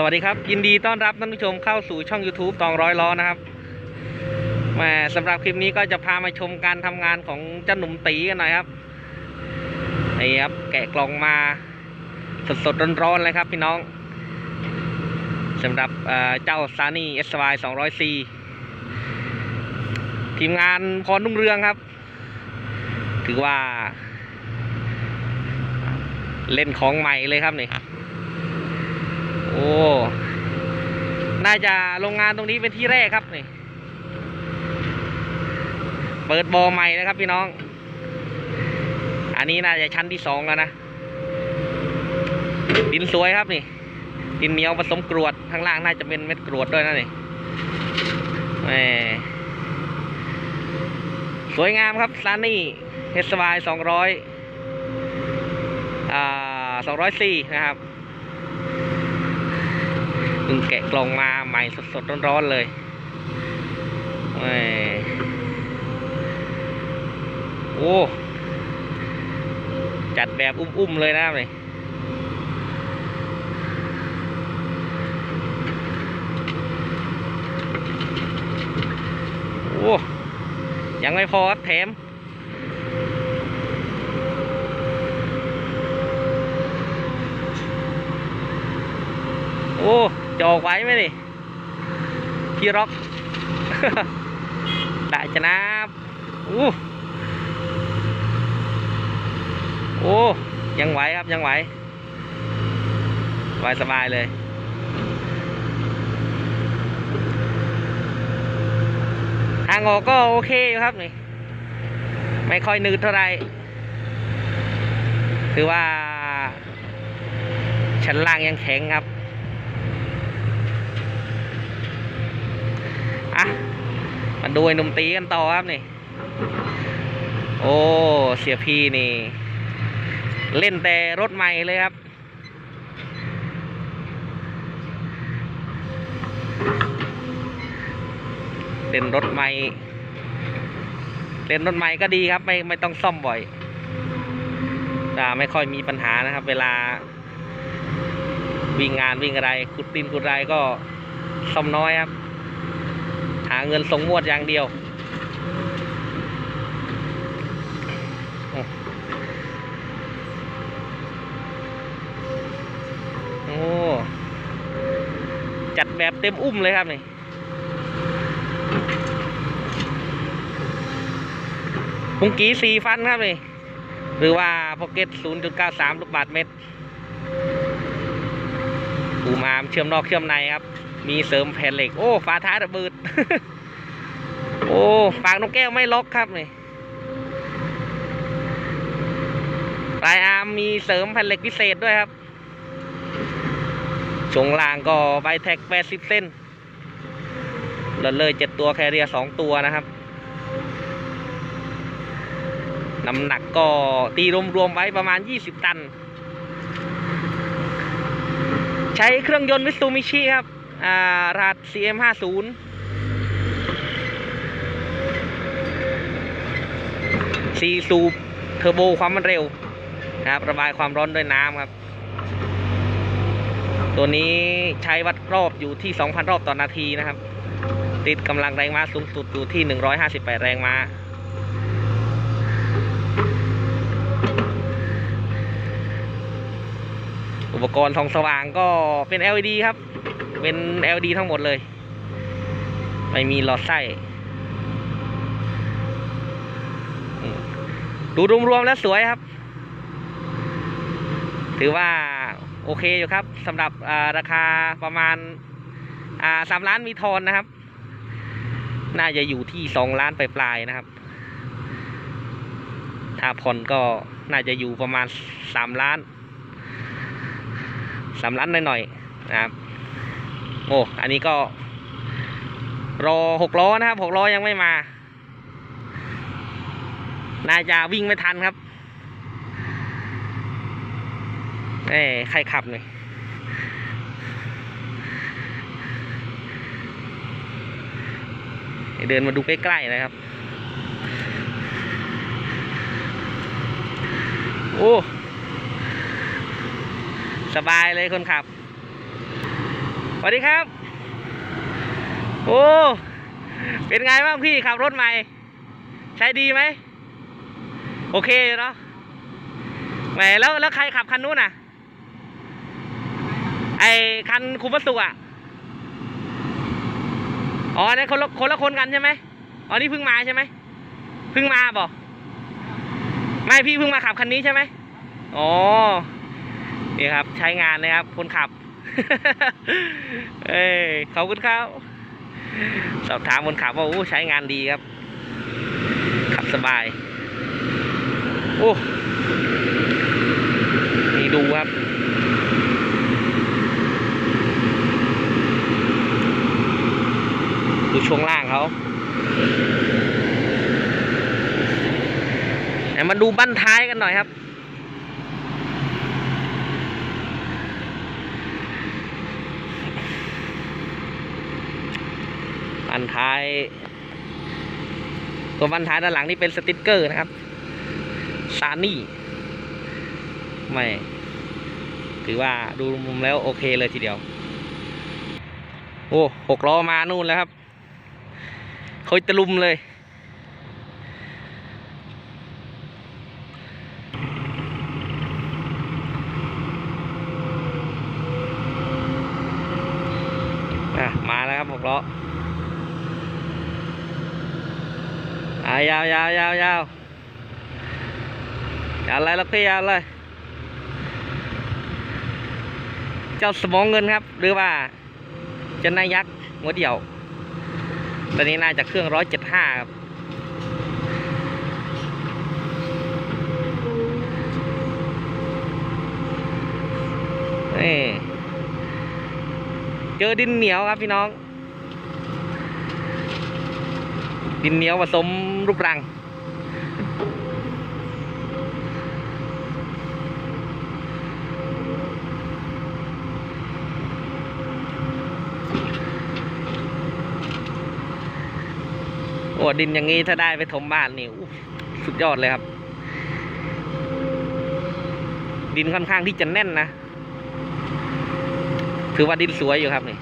สวัสดีครับ ยินดีต้อนรับท่านผู้ชมเข้าสู่ช่อง YouTube ตองร้อยล้อนะครับแหมสำหรับคลิปนี้ก็จะพามาชมการทำงานของเจ้าหนุ่มตีกันหน่อยครับนี่ครับแกะกล่องมาสดๆร้อนๆเลยครับพี่น้องสำหรับเอ่อเจ้าซานี่ SY 200C ทีมงานพรนุ่งเรืองครับ ถือว่า เล่นของใหม่เลยครับนี่ โอ้น่าจะโรงงานตรงนี้เป็นที่แรกครับนี่ เปิดบอใหม่นะครับพี่น้อง อันนี้น่าจะชั้นที่สองแล้วนะ ดินสวยครับนี่ ดินเหนียวผสมกรวดข้างล่างน่าจะเป็นเม็ดกรวดด้วยนะนี่แหมสวยงามครับซานี่เฮสวายสองร้อยอ่าสองร้อยสี่นะครับ พิ่งแกะกล่องมาใหม่สดๆร้อนๆเลยโอ้จัดแบบอุ้มๆเลยนะครับนี่โอ้ยังไม่พอครับแถมโอ้ จะออกไหวไหมนี่พี่ร็อกได้จะนับโอ้โอ้ยังไหวครับยังไหวไหวสบายเลยทางออกก็โอเคอยู่ครับนี่ไม่ค่อยนืดเท่าไหร่คือว่าชั้นล่างยังแข็งครับ อะมาดูไอ้หนุ่มตีกันต่อครับนี่ โอ้เสียพีนี่ เล่นแต่รถใหม่เลยครับ เล่นรถใหม่ เล่นรถใหม่ก็ดีครับ ไม่ไม่ต้องซ่อมบ่อยแต่ไม่ค่อยมีปัญหานะครับ เวลา วิ่งงานวิ่งอะไรขุดดินขุดไรก็ซ่อมน้อยครับ หาเงินส่งงวดอย่างเดียว โอ้ จัดแบบเต็มอุ้มเลยครับนี่พุงกีสี่ฟันครับนี่ หรือว่าพ็อกเก็ต 0.93 ลูกบาทเมตรปูมามเชื่อมนอกเชื่อมในครับ มีเสริมแผ่นเหล็ก โอ้ฝาท้ายระเบิด โอ้ปากนกแก้วไม่ล็อกครับนี่ปลายอาร์มมีเสริมแผ่นเหล็กพิเศษด้วยครับช่วงล่างก็ใบแท็ก80เส้นเลนเลยเจ็ดตัวแคเรียสองตัวนะครับ น้ำหนักก็ตีรวมๆไว้ประมาณ 20 ตัน ใช้เครื่องยนต์มิตซูมิชิครับ อ่าราด CM50 ซีซูปเทอร์โบความมันเร็วนะครับ ระบายความร้อนด้วยน้ำครับ ตัวนี้ใช้วัดรอบอยู่ที่ 2,000 รอบต่อนาทีนะครับ ติดกำลังแรงม้าสูงสุดอยู่ที่ 158 แรงม้าอุปกรณ์ทองสว่างก็เป็น LED ครับ เป็น LED ทั้งหมดเลย ไม่มีหลอดไส้ ดูรวมๆแล้วสวยครับ ถือว่าโอเคอยู่ครับสำหรับราคาประมาณสามล้านมีทอนนะครับ น่าจะอยู่ที่สองล้านปลายๆนะครับ ถ้าผ่อนก็น่าจะอยู่ประมาณสามล้านสามล้านหน่อยๆนะครับ โอ้อันนี้ก็ รอหกล้อนะครับหกล้อยังไม่มา น่าจะวิ่งไม่ทันครับเอ้ใครขับเนี่ยเดินมาดูใกล้ๆนะครับ โอ้ สบายเลยคนขับ วัสดีครับ โอ้ เป็นไงบ้างพี่ขับรถใหม่ ใช้ดีไหม โอเคเนาะแหมแล้วแล้วใครขับคันนู้นน่ะ ไอคันคุปสุอะ อ๋อนี่คนละคนละคนกันใช่ไหมอ๋อนี่เพิ่งมาใช่ไหมเพิ่งมาบอกไม่พี่เพิ่งมาขับคันนี้ใช่ไหมอ๋อนี่ครับ ใช้งานนะครับคนขับ เอ้ยขอบคุณครับ สอบถามคนขับว่าโอ้ใช้งานดีครับ ขับสบาย โอ้นี่ดูครับดูช่วงล่างเขามาดูบั้นท้ายกันหน่อยครับ นท้าย ตัวบันท้ายด้านหลังนี่เป็นสติกเกอร์นะครับซานี่ไม่ ถือว่าดูมุมแล้วโอเคเลยทีเดียว โอ้หกล้อมานู่นแล้วครับเขาตะลุมเลย อะ มาแล้วครับหกล้อ อะยาวยาวยาวยาวยาวอะไรลักพี่ยาวเลย เจ้าสมองเงินครับ หรือว่าเจะนายยักษ์หัวเดี่ยว ตอนนี้น่าจะเครื่องร้อยเจ็ดห้าครับนี่เจอดินเหนียวครับพี่น้อง ดินเหนียวผสมรูปรัง โอ้ดินอย่างนี้ถ้าได้ไปถมบ้านนี่สุดยอดเลยครับ ดินค่อนข้างที่จะแน่นนะ ถือว่าดินสวยอยู่ครับนี่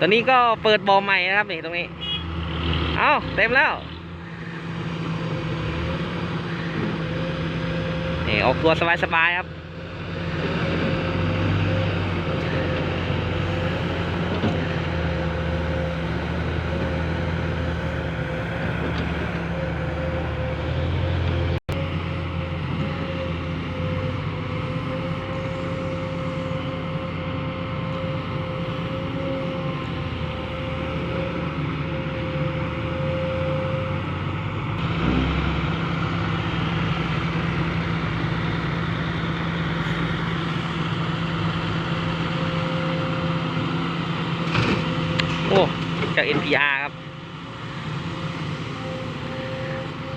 ตอนนี้ก็เปิดบ่อใหม่นะครับนี่ตรงนี้ เอาเต็มแล้ว นี่ออกตัวสบายๆครับ โอ้ จาก NPR ครับ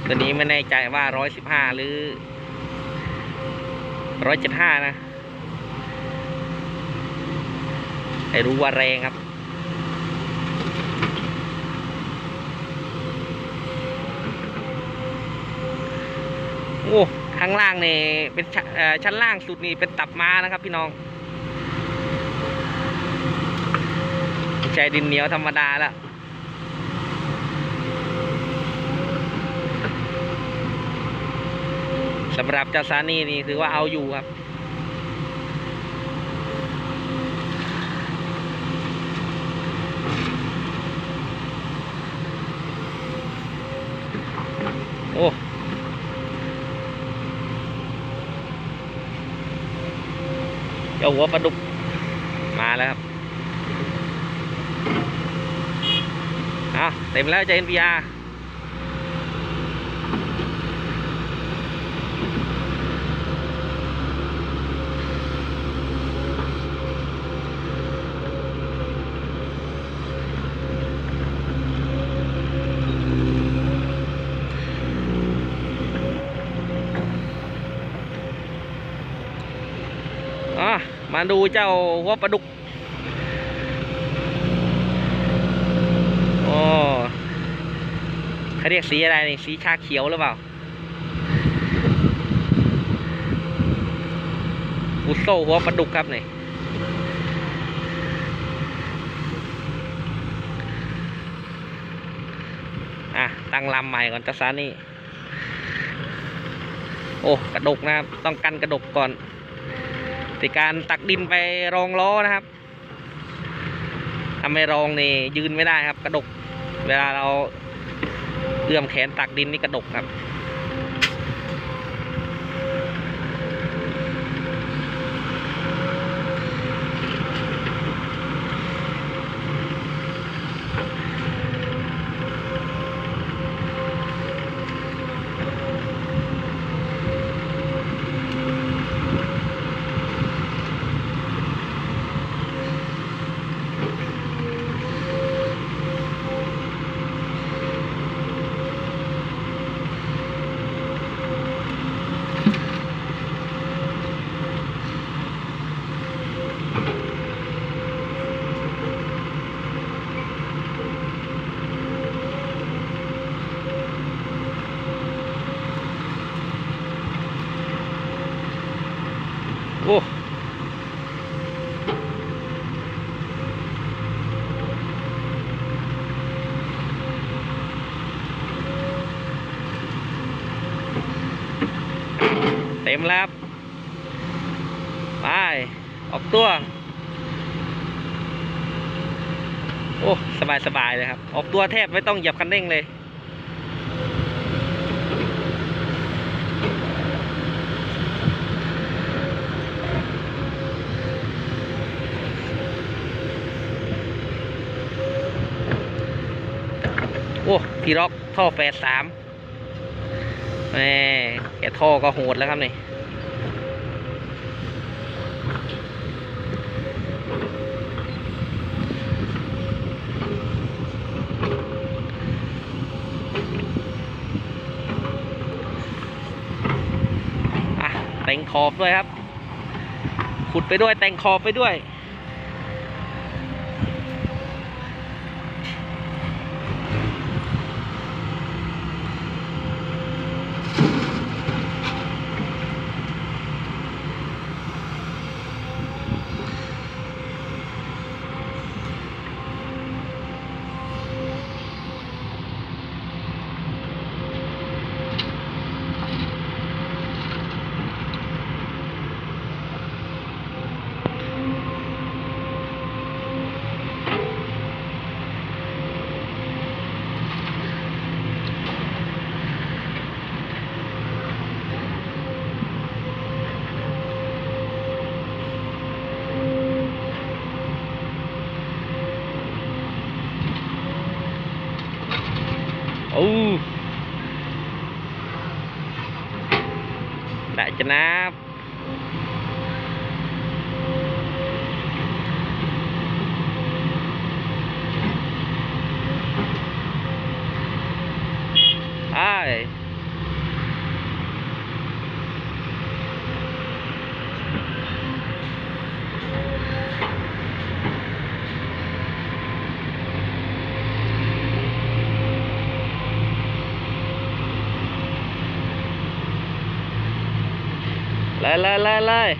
ตัวนี้ไม่แน่ใจว่า115หรือ175นะให้รู้ว่าแรงครับโอ้ข้างล่างนี่เป็นช,ชั้นล่างสุดนี่เป็นตับม้านะครับพี่น้อง ไม่ ใช่ดินเหนียวธรรมดาแล้วสำหรับเจ้าซานี่นี่ถือว่าเอาอยู่ครับ โอ้เจ้าหัวปลาดุกมาแล้วครับ อะเต็มแล้วจะ NPR อะมาดูเจ้าหัวปลาดุก โอ้ เขาเรียกสีอะไรนี่สีชาเขียวหรือเปล่าฟุตโซ่หัวปลาดุกครับนี่อะ ตั้งลำใหม่ก่อนจ้าซานี่โอ้กระดกนะครับ ต้องกันกระดกก่อนในการตักดินไปรองล้อนะครับทำไม่รองนี่ยืนไม่ได้ครับ กระดก เวลาเราเอื้อมแขนตักดินนี่กระดกครับ โอ้ เต็มแล้วครับไป ออกตัว โอ้สบายสบายเลยครับ ออกตัวแทบไม่ต้องเหยียบคันเร่งเลย โอ้พี่ร็อกท่อแปดสามแหม่แกท่อก็โหดแล้วครับนี่ แต่งขอบด้วยครับ ขุดไปด้วยแต่งขอบไปด้วย Ừ. đại chân áp lại lại lại lại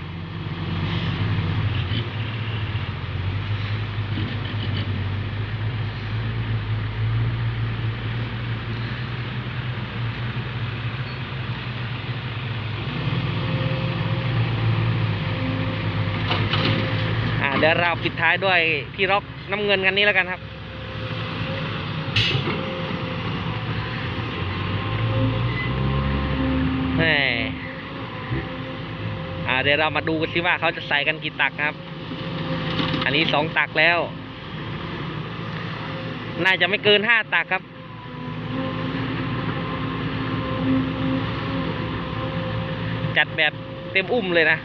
à เดี๋ยวเราปิดท้ายด้วยพี่ร็อกน้ำเงินกันนี้แล้วกันครับแหม อ่าเดี๋ยวเรามาดูกันสิว่าเขาจะใส่กันกี่ตักครับ อันนี้สองตักแล้ว น่าจะไม่เกินห้าตักครับ จัดแบบเต็มอุ้มเลยนะ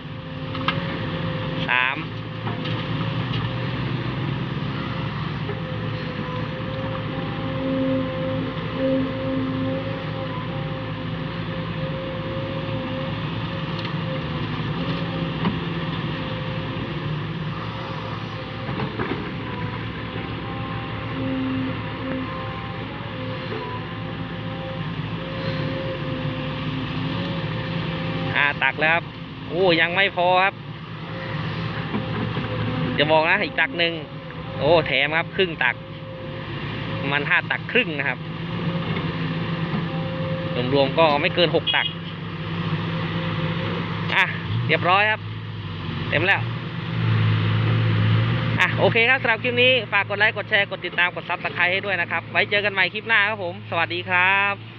สาม โอ้ยังไม่พอครับจะบอกนะอีกตักหนึ่งโอ้แถมครับ ครึ่งตัก มันห้าตักครึ่งนะครับรวมๆก็ไม่เกินหกตักอะเรียบร้อยครับ เต็มแล้วอะโอเคครับสำหรับคลิปนี้ ฝากกดไลค์ กดแชร์ กดติดตาม กดซับสไครต์ให้ด้วยนะครับ ไว้เจอกันใหม่คลิปหน้าครับผม สวัสดีครับ